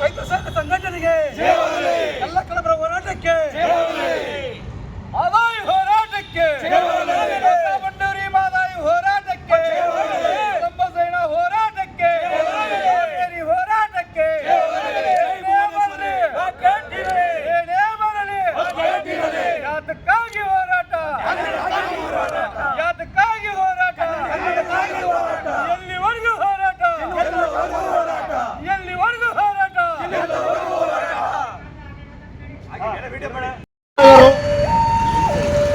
ರೈತ ಸಂಘ ಸಂಘಟನೆಗೆ ಎಲ್ಲ ಕಳಬರ ಹೋರಾಟಕ್ಕೆ ಮಾದಾಯಿ ಹೋರಾಟಕ್ಕೆ ರೈತ ಬಂಡೂರಿ ಮಾದಾಯಿ ಹೋರಾಟಕ್ಕೆ ಕದಂಬ ಸೇನ ಹೋರಾಟಕ್ಕೆ ಏರಿ ಹೋರಾಟಕ್ಕೆ ಏನೇ ಬರಲಿ, ಏನೇ ಬರಲಿ, ಯಾತಕ್ಕಾಗಿ ಹೋರಾಟ ಯಾತಕ್ಕಾಗಿ ಹೋರಾಟ ಎಲ್ಲಿವರೆಗೂ ಹೋರಾಟ ಎಲ್ಲಿವರೆಗೂ ಹೋರಾಟ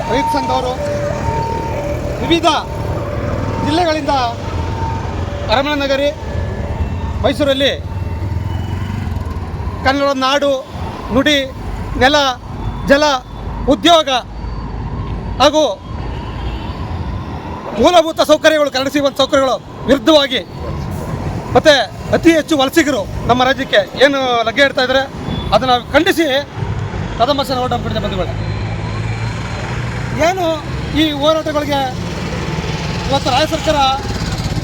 ರೈತ ಸಂಘದವರು ವಿವಿಧ ಜಿಲ್ಲೆಗಳಿಂದ ಅರಮನೆ ನಗರಿ, ಮೈಸೂರಲ್ಲಿ ಕನ್ನಡ ನಾಡು, ನುಡಿ, ನೆಲ, ಜಲ, ಉದ್ಯೋಗ ಹಾಗೂ ಮೂಲಭೂತ ಸೌಕರ್ಯಗಳು, ಕನ್ನಡ ಸಿಗುವಂಥ ಸೌಕರ್ಯಗಳು ವಿರುದ್ಧವಾಗಿ ಮತ್ತು ಅತಿ ಹೆಚ್ಚು ವಲಸಿಗರು ನಮ್ಮ ರಾಜ್ಯಕ್ಕೆ ಏನು ಲಗ್ಗೆ ಇಡ್ತಾ ಇದ್ದಾರೆ, ಅದನ್ನು ಖಂಡಿಸಿ ಕದಮಸನ ಬಿಟ್ಟಿದೆ ಬಂಧುಗಳೇ. ಏನು ಈ ಹೋರಾಟಗಳಿಗೆ ಇವತ್ತು ರಾಜ್ಯ ಸರ್ಕಾರ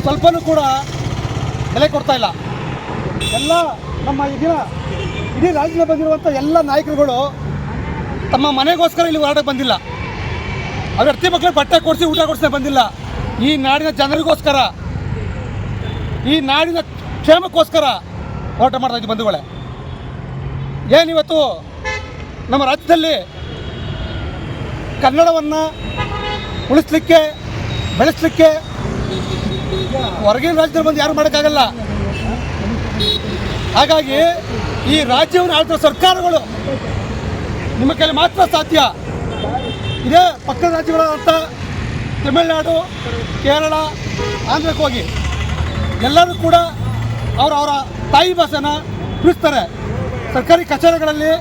ಸ್ವಲ್ಪನೂ ಕೂಡ ಬೆಲೆ ಕೊಡ್ತಾ ಇಲ್ಲ. ಎಲ್ಲ ನಮ್ಮ ಈಗಿನ ಇಡೀ ರಾಜ್ಯದಲ್ಲಿ ಬಂದಿರುವಂಥ ಎಲ್ಲ ನಾಯಕರುಗಳು ತಮ್ಮ ಮನೆಗೋಸ್ಕರ ಇಲ್ಲಿ ಹೋರಾಟಕ್ಕೆ ಬಂದಿಲ್ಲ. ಅವ್ರ ಅರ್ತಿ ಮಕ್ಕಳಿಗೆ ಬಟ್ಟೆ ಕೊಡಿಸಿ ಊಟ ಕೊಡಿಸಿ ಬಂದಿಲ್ಲ. ಈ ನಾಡಿನ ಜನರಿಗೋಸ್ಕರ, ಈ ನಾಡಿನ ಕ್ಷೇಮಕ್ಕೋಸ್ಕರ ಹೋರಾಟ ಮಾಡ್ತಾ ಇದ್ದೀವಿ ಬಂಧುಗಳೇ. ಏನಿವತ್ತು ನಮ್ಮ ರಾಜ್ಯದಲ್ಲಿ ಕನ್ನಡವನ್ನು ಉಳಿಸ್ಲಿಕ್ಕೆ ಬೆಳೆಸಲಿಕ್ಕೆ ಹೊರಗಿನ ರಾಜ್ಯದಲ್ಲಿ ಬಂದು ಯಾರು ಮಾಡೋಕ್ಕಾಗಲ್ಲ. ಹಾಗಾಗಿ ಈ ರಾಜ್ಯವನ್ನು ಆಳ್ತಿರೋ ಸರ್ಕಾರಗಳು ನಿಮ್ಮ ಕೈಲಿ ಮಾತ್ರ ಸಾಧ್ಯ. ಇದೇ ಪಕ್ಕದ ರಾಜ್ಯಗಳಾದಂಥ ತಮಿಳುನಾಡು, ಕೇರಳ, ಆಂಧ್ರಕ್ಕೆ ಹೋಗಿ ಎಲ್ಲರೂ ಕೂಡ ಅವರ ಅವರ ತಾಯಿ ಭಾಷೆನ ಉಳಿಸ್ತಾರೆ. ಸರ್ಕಾರಿ ಕಚೇರಿಗಳಲ್ಲಿ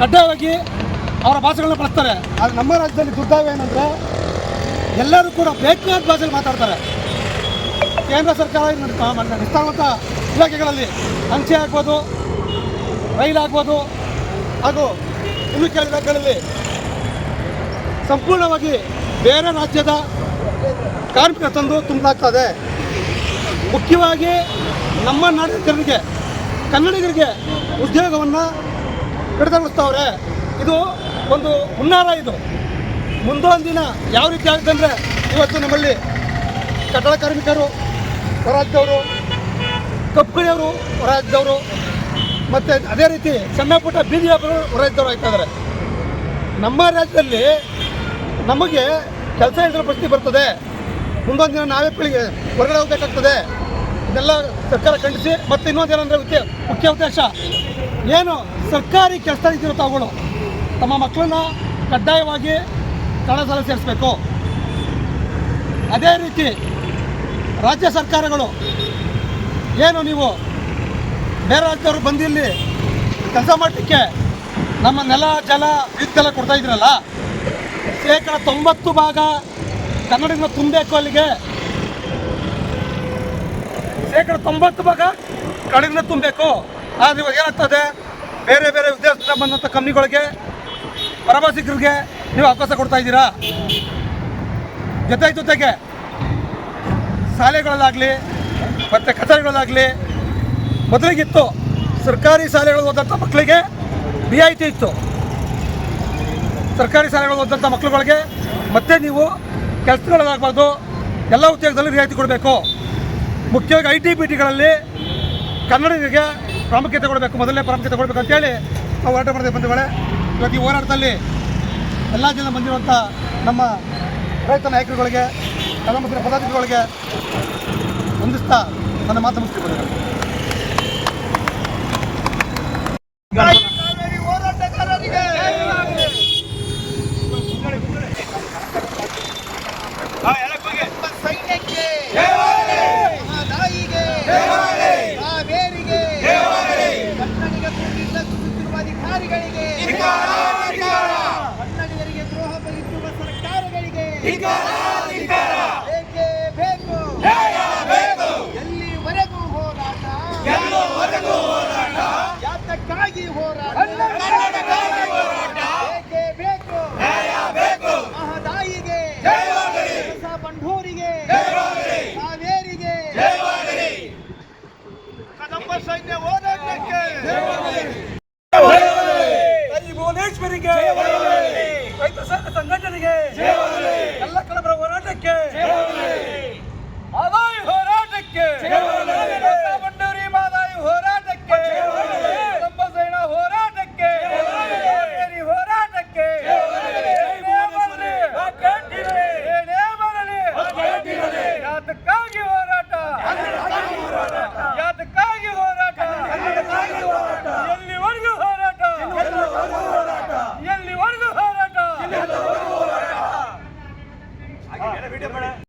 ಕಡ್ಡಾಯವಾಗಿ ಅವರ ಭಾಷೆಗಳನ್ನ ಬಳಸ್ತಾರೆ. ಆದರೆ ನಮ್ಮ ರಾಜ್ಯದಲ್ಲಿ ದುರ್ದಾವ ಏನಂದರೆ ಎಲ್ಲರೂ ಕೂಡ ಬೇಕಾದ ಭಾಷೆಯಲ್ಲಿ ಮಾತಾಡ್ತಾರೆ. ಕೇಂದ್ರ ಸರ್ಕಾರ ನಿಷ್ಠಾವಂತ ಇಲಾಖೆಗಳಲ್ಲಿ ಅಂಚೆ ಆಗ್ಬೋದು, ರೈಲ್ ಆಗ್ಬೋದು, ಹಾಗೂ ಇನ್ನು ಕೆಲ ಇಲಾಖೆಗಳಲ್ಲಿ ಸಂಪೂರ್ಣವಾಗಿ ಬೇರೆ ರಾಜ್ಯದ ಕಾರ್ಮಿಕ ತಂದು ತುಂಬಲಾಗ್ತದೆ ಮುಖ್ಯವಾಗಿ ನಮ್ಮ ನಾಡಿನ ಜನರಿಗೆ, ಕನ್ನಡಿಗರಿಗೆ ಉದ್ಯೋಗವನ್ನು ಕಡಿತಗೊಳಿಸ್ತವ್ರೆ. ಇದು ಒಂದು ಹುನ್ನಾರ ಇದು. ಮುಂದೊಂದು ದಿನ ಯಾವ ರೀತಿ ಆಗುತ್ತೆ ಅಂದರೆ ಇವತ್ತು ನಮ್ಮಲ್ಲಿ ಕಟ್ಟಡ ಕಾರ್ಮಿಕರು ಹೊರಾಜ್ಯದವರು ಕಬ್ಬುಗಳಿಯವರು ಹೊರಾಜ್ಯದವರು ಮತ್ತು ಅದೇ ರೀತಿ ಸಣ್ಣ ಪುಟ್ಟ ಬೀದಿ ವ್ಯಾಪಾರಗಳು ಹೊರಾಜ್ಯದವರು ಆಗ್ತಾ ಇದ್ದಾರೆ ನಮ್ಮ ರಾಜ್ಯದಲ್ಲಿ ನಮಗೆ ಕೆಲಸ ಇಲ್ಲದ ಪರಿಸ್ಥಿತಿ ಬರ್ತದೆ. ಮುಂದೊಂದು ದಿನ ನಾವೇ ಪೀಳಿಗೆ ಹೊರಗಡೆ ಹೋಗಬೇಕಾಗ್ತದೆ. ಇದೆಲ್ಲ ಸರ್ಕಾರ ಖಂಡಿಸಿ. ಮತ್ತು ಇನ್ನೊಂದು ಏನಂದರೆ ಮುಖ್ಯ ಮುಖ್ಯ ಉದ್ದೇಶ ಏನು ಸರ್ಕಾರಿ ಕೆಲಸ ಇದ್ದಿರೋ ತಾವುಗಳು, ತಮ್ಮ ಮಕ್ಕಳನ್ನ ಕಡ್ಡಾಯವಾಗಿ ಕನ್ನಡ ಸಾಲ ಸೇರಿಸಬೇಕು. ಅದೇ ರೀತಿ ರಾಜ್ಯ ಸರ್ಕಾರಗಳು ಏನು ನೀವು ಬೇರೆ ರಾಜ್ಯದವರು ಬಂದಿಲ್ಲಿ ಕೆಲಸ ಮಾಡಲಿಕ್ಕೆ ನಮ್ಮ ನೆಲ, ಜಲ, ವಿದ್ಯುತ್ತೆಲ್ಲ ಕೊಡ್ತಾ ಇದ್ರಲ್ಲ, ಶೇಕಡ ತೊಂಬತ್ತು ಭಾಗ ಕನ್ನಡಿಗನ ತುಂಬಬೇಕು ಅಲ್ಲಿಗೆ. ಶೇಕಡ ತೊಂಬತ್ತು ಭಾಗ ಕನ್ನಡಿಗನ ತುಂಬಬೇಕು. ಆದರೆ ಇವಾಗ ಏನಾಗ್ತದೆ? ಬೇರೆ ಬೇರೆ ವಿದೇಶದಿಂದ ಬಂದಂಥ ಕಂಪ್ನಿಗಳಿಗೆ, ಪ್ರವಾಸಿಗರಿಗೆ ನೀವು ಅವಕಾಶ ಕೊಡ್ತಾ ಇದ್ದೀರಾ? ಜೊತೆ ಜೊತೆಗೆ. ಶಾಲೆಗಳಲ್ಲಾಗಲಿ, ಮತ್ತು ಕಚೇರಿಗಳಲ್ಲಾಗಲಿ, ಮೊದಲಿಗಿತ್ತು. ಸರ್ಕಾರಿ ಶಾಲೆಗಳು ಓದಂಥ ಮಕ್ಕಳಿಗೆ ರಿಯಾಯಿತಿ ಇತ್ತು. ಸರ್ಕಾರಿ ಶಾಲೆಗಳು ಓದಂಥ ಮಕ್ಕಳುಗಳಿಗೆ ಮತ್ತೆ ನೀವು ಕೆಲಸಗಳಲ್ಲಾಗಬಾರ್ದು, ಎಲ್ಲ ಉದ್ಯೋಗದಲ್ಲಿ ರಿಯಾಯಿತಿ ಕೊಡಬೇಕು. ಮುಖ್ಯವಾಗಿ ಐ ಟಿ ಬಿ ಟಿಗಳಲ್ಲಿ ಕನ್ನಡಿಗರಿಗೆ ಪ್ರಾಮುಖ್ಯತೆ ಕೊಡಬೇಕು, ಮೊದಲನೇ ಪ್ರಾಮುಖ್ಯತೆ ಕೊಡಬೇಕು ಅಂತೇಳಿ ನಾವು ಹೋರಾಟ ಮಾಡಿದೆ ಬಂಧುಗಳೇ. ಇವತ್ತು ಈ ಹೋರಾಟದಲ್ಲಿ ಎಲ್ಲ ಜನ ಬಂದಿರುವಂಥ ನಮ್ಮ ರೈತ ನಾಯಕರುಗಳಿಗೆ ಕನ್ನಡ ಪದಾಧಿಕಾರಿಗಳಿಗೆ ಹೊಂದಿಸ್ತಾ ನನ್ನ ಮಾತು ಮುಗಿಸ್ತೀವಿ ಎಲ್ಲಿವರೆಗೂ ಹೋರಾಟ? ಎಲ್ಲೋವರೆಗೂ ಹೋರಾಟ? ಯಾತಕ್ಕಾಗಿ ಹೋರಾಟ?